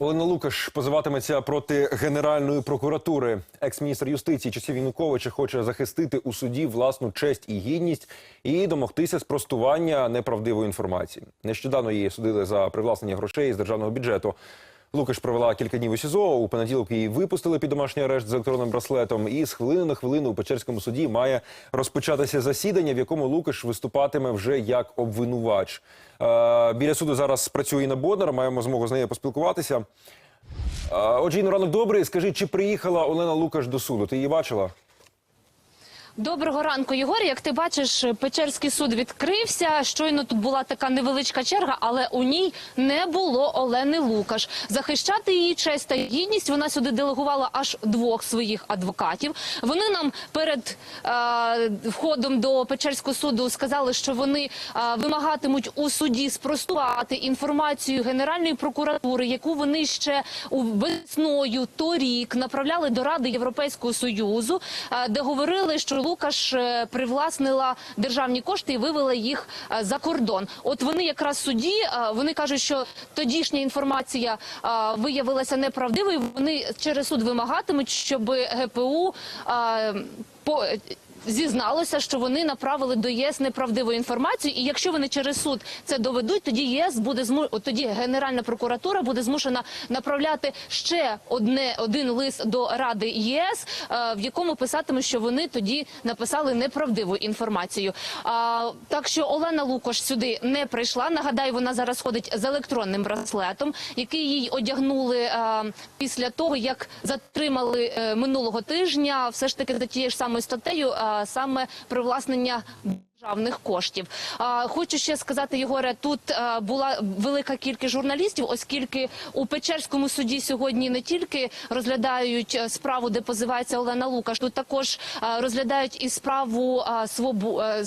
Олена Лукаш позиватиметься проти Генеральної прокуратури. Екс-міністр юстиції часів Януковича хоче захистити у суді власну честь і гідність і домогтися спростування неправдивої інформації. Нещодавно її судили за привласнення грошей з державного бюджету. Лукаш провела кілька днів у СІЗО. У понеділок її випустили під домашній арешт з електронним браслетом. І з хвилини на хвилину у Печерському суді має розпочатися засідання, в якому Лукаш виступатиме вже як обвинувач. Е, біля суду зараз працює Інна Боднар. Маємо змогу з нею поспілкуватися. Е, отже, Інно, ранок добрий. Скажи, чи приїхала Олена Лукаш до суду? Ти її бачила? Доброго ранку, Єгор. Як ти бачиш, Печерський суд відкрився. Щойно тут була така невеличка черга, але у ній не було Олени Лукаш. Захищати її честь та гідність вона сюди делегувала аж двох своїх адвокатів. Вони нам перед е, входом до Печерського суду сказали, що вони е, вимагатимуть у суді спростувати інформацію Генеральної прокуратури, яку вони ще у весною торік направляли до Ради Європейського союзу, е, де говорили, що Лукаш е, привласнила державні кошти і вивела їх е, за кордон. От вони якраз судді, е, вони кажуть, що тодішня інформація виявилася неправдивою. Вони через суд вимагатимуть, щоб ГПУ по Зізналося, що вони направили до ЄС неправдиву інформацію, і якщо вони через суд це доведуть, тоді ЄС буде зму... тоді Генеральна прокуратура буде змушена направляти ще одне один лист до Ради ЄС, е, в якому писатиме, що вони тоді написали неправдиву інформацію. Так що Олена Лукош сюди не прийшла. Нагадаю, вона зараз ходить з електронним браслетом, який їй одягнули е, після того, як затримали е, минулого тижня, все ж таки за тією ж самою статтею, е, саме привласнення. Державних коштів хочу ще сказати, Єгоре, тут а, була велика кількість журналістів, оскільки у Печерському суді сьогодні не тільки розглядають е, справу, де позивається Олена Лукаш, тут також а, розглядають і справу а, свобу е,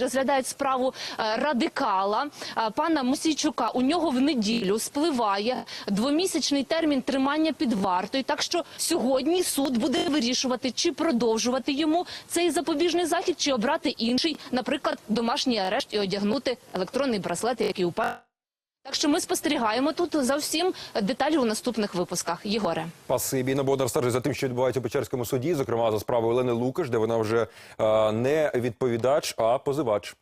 розглядають справу е, радикала пана Мусійчука. У нього в неділю спливає двомісячний термін тримання під вартою. Так що сьогодні суд буде вирішувати, чи продовжувати йому цей запобіжний захід, чи обрати інший, наприклад, домашній арешт і одягнути електронний браслет, який упав. Так що ми спостерігаємо тут за всім деталі у наступних випусках. Єгоре. Пасибі Боднар стежить за тим, що відбувається у Печерському суді, зокрема за справою Олени Лукаш, де вона вже е, не відповідач, а позивач.